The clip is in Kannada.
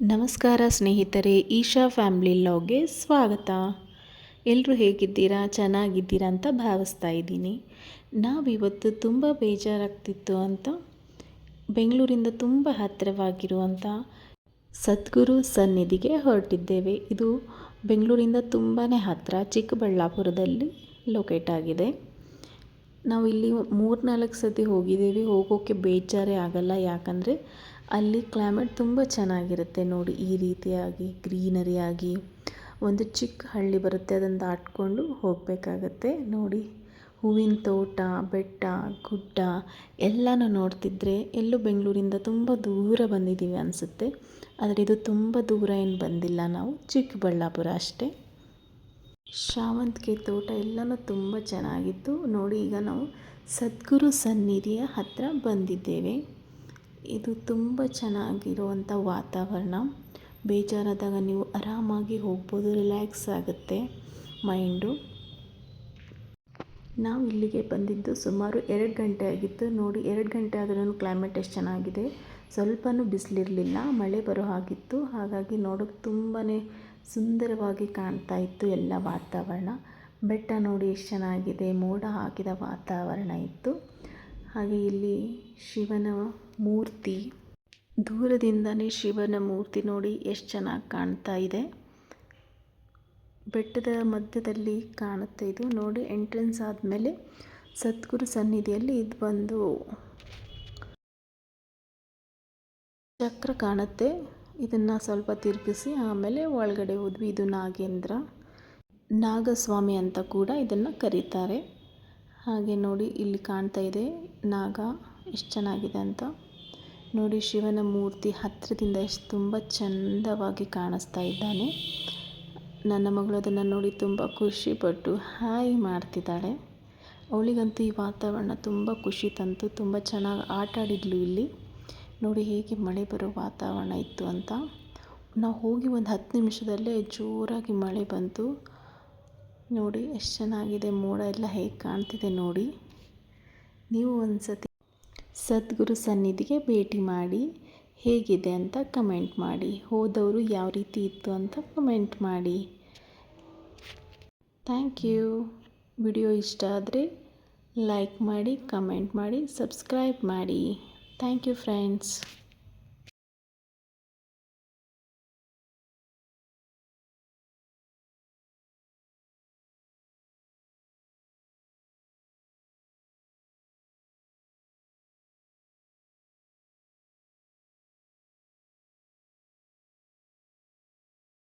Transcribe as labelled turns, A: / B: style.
A: ನಮಸ್ಕಾರ ಸ್ನೇಹಿತರೆ, ಈಶಾ ಫ್ಯಾಮ್ಲಿ ಲಾಗ್ಗೆ ಸ್ವಾಗತ. ಎಲ್ಲರೂ ಹೇಗಿದ್ದೀರಾ? ಚೆನ್ನಾಗಿದ್ದೀರಾ ಅಂತ ಭಾವಿಸ್ತಾ ಇದ್ದೀನಿ. ನಾವಿವತ್ತು ತುಂಬ ಬೇಜಾರಾಗ್ತಿತ್ತು ಅಂತ, ಬೆಂಗಳೂರಿಂದ ತುಂಬ ಹತ್ತಿರವಾಗಿರುವಂಥ ಸದ್ಗುರು ಸನ್ನಿಧಿಗೆ ಹೊರಟಿದ್ದೇವೆ. ಇದು ಬೆಂಗಳೂರಿಂದ ತುಂಬಾ ಹತ್ತಿರ, ಚಿಕ್ಕಬಳ್ಳಾಪುರದಲ್ಲಿ ಲೊಕೇಟ್ ಆಗಿದೆ. ನಾವು ಇಲ್ಲಿ ಮೂರ್ನಾಲ್ಕು ಸತಿ ಹೋಗಿದ್ದೀವಿ. ಹೋಗೋಕ್ಕೆ ಬೇಜಾರೇ ಆಗಲ್ಲ. ಯಾಕಂದರೆ ಅಲ್ಲಿ ಕ್ಲೈಮೇಟ್ ತುಂಬ ಚೆನ್ನಾಗಿರುತ್ತೆ ನೋಡಿ, ಈ ರೀತಿಯಾಗಿ, ಗ್ರೀನರಿಯಾಗಿ. ಒಂದು ಚಿಕ್ಕ ಹಳ್ಳಿ ಬರುತ್ತೆ, ಅದನ್ನು ದಾಟ್ಕೊಂಡು ಹೋಗಬೇಕಾಗತ್ತೆ ನೋಡಿ. ಹೂವಿನ ತೋಟ, ಬೆಟ್ಟ, ಗುಡ್ಡ ಎಲ್ಲನೂ ನೋಡ್ತಿದ್ರೆ ಎಲ್ಲೂ ಬೆಂಗಳೂರಿಂದ ತುಂಬ ದೂರ ಬಂದಿದ್ದೀವಿ ಅನಿಸುತ್ತೆ. ಆದರೆ ಇದು ತುಂಬ ದೂರ ಏನು ಬಂದಿಲ್ಲ ನಾವು, ಚಿಕ್ಕಬಳ್ಳಾಪುರ ಅಷ್ಟೇ. ಶಾವಂತಿಗೆ ತೋಟ ಎಲ್ಲನೂ ತುಂಬ ಚೆನ್ನಾಗಿತ್ತು. ನೋಡಿ, ಈಗ ನಾವು ಸದ್ಗುರು ಸನ್ನಿಧಿಯ ಹತ್ತಿರ ಬಂದಿದ್ದೇವೆ. ಇದು ತುಂಬ ಚೆನ್ನಾಗಿರುವಂಥ ವಾತಾವರಣ. ಬೇಜಾರಾದಾಗ ನೀವು ಆರಾಮಾಗಿ ಹೋಗ್ಬೋದು, ರಿಲ್ಯಾಕ್ಸ್ ಆಗುತ್ತೆ ಮೈಂಡು. ನಾವು ಇಲ್ಲಿಗೆ ಬಂದಿದ್ದು ಸುಮಾರು ಎರಡು ಗಂಟೆ ಆಗಿತ್ತು. ನೋಡಿ, ಎರಡು ಗಂಟೆ ಆದ್ರೂ ಕ್ಲೈಮೇಟ್ ಎಷ್ಟು ಚೆನ್ನಾಗಿದೆ. ಸ್ವಲ್ಪನೂ ಬಿಸಿಲಿರಲಿಲ್ಲ, ಮಳೆ ಬರೋ ಹಾಗಿತ್ತು. ಹಾಗಾಗಿ ನೋಡೋಕೆ ತುಂಬಾ ಸುಂದರವಾಗಿ ಕಾಣ್ತಾ ಇತ್ತು ಎಲ್ಲ ವಾತಾವರಣ. ಬೆಟ್ಟ ನೋಡಿ ಎಷ್ಟು ಚೆನ್ನಾಗಿದೆ, ಮೋಡ ಹಾಕಿದ ವಾತಾವರಣ ಇತ್ತು. ಹಾಗೆ ಇಲ್ಲಿ ಶಿವನ ಮೂರ್ತಿ. ದೂರದಿಂದನೇ ಶಿವನ ಮೂರ್ತಿ ನೋಡಿ ಎಷ್ಟು ಚೆನ್ನಾಗಿ ಕಾಣ್ತಾ ಇದೆ. ಬೆಟ್ಟದ ಮಧ್ಯದಲ್ಲಿ ಕಾಣುತ್ತೆ ಇದು. ನೋಡಿ ಎಂಟ್ರೆನ್ಸ್ ಆದಮೇಲೆ ಸದ್ಗುರು ಸನ್ನಿಧಿಯಲ್ಲಿ ಇದು ಬಂದು ಚಕ್ರ ಕಾಣುತ್ತೆ. ಇದನ್ನು ಸ್ವಲ್ಪ ತಿರುಗಿಸಿ ಆಮೇಲೆ ಒಳಗಡೆ ಹೋದ್ವಿ. ಇದು ನಾಗೇಂದ್ರ, ನಾಗಸ್ವಾಮಿ ಅಂತ ಕೂಡ ಇದನ್ನು ಕರೀತಾರೆ. ಹಾಗೆ ನೋಡಿ ಇಲ್ಲಿ ಕಾಣ್ತಾ ಇದೆ ನಾಗ ಎಷ್ಟು ಚೆನ್ನಾಗಿದೆ ಅಂತ. ನೋಡಿ ಶಿವನ ಮೂರ್ತಿ ಹತ್ತಿರದಿಂದ ಎಷ್ಟು ತುಂಬ ಚಂದವಾಗಿ ಕಾಣಿಸ್ತಾ ಇದ್ದಾನೆ. ನನ್ನ ಮಗಳು ಅದನ್ನು ನೋಡಿ ತುಂಬ ಖುಷಿಪಟ್ಟು ಹಾಯ್ ಮಾಡ್ತಿದ್ದಾಳೆ. ಅವಳಿಗಂತೂ ಈ ವಾತಾವರಣ ತುಂಬ ಖುಷಿ ತಂತು, ತುಂಬ ಚೆನ್ನಾಗಿ ಆಟ ಆಡಿದ್ಲು ಇಲ್ಲಿ. ನೋಡಿ ಹೇಗೆ ಮಳೆ ಬರೋ ವಾತಾವರಣ ಇತ್ತು ಅಂತ. ನಾವು ಹೋಗಿ ಒಂದು ಹತ್ತು ನಿಮಿಷದಲ್ಲೇ ಜೋರಾಗಿ ಮಳೆ ಬಂತು. ನೋಡಿ, ಎಷ್ಟು ಚೆನ್ನಾಗಿದೆ ಮೋಡ ಎಲ್ಲ ಹೇಗೆ ಕಾಣ್ತಿದೆ ನೋಡಿ. ನೀವು ಒಂದು ಸತಿ ಸದ್ಗುರು ಸನ್ನಿಧಿಗೆ ಭೇಟಿ ಮಾಡಿ, ಹೇಗಿದೆ ಅಂತ ಕಮೆಂಟ್ ಮಾಡಿ. ಹೋದವರು ಯಾವ ರೀತಿ ಇತ್ತು ಅಂತ ಕಮೆಂಟ್ ಮಾಡಿ. Thank you. ವಿಡಿಯೋ ಇಷ್ಟ ಆದರೆ ಲೈಕ್ ಮಾಡಿ, ಕಮೆಂಟ್ ಮಾಡಿ, ಸಬ್ಸ್ಕ್ರೈಬ್ ಮಾಡಿ. Thank you friends.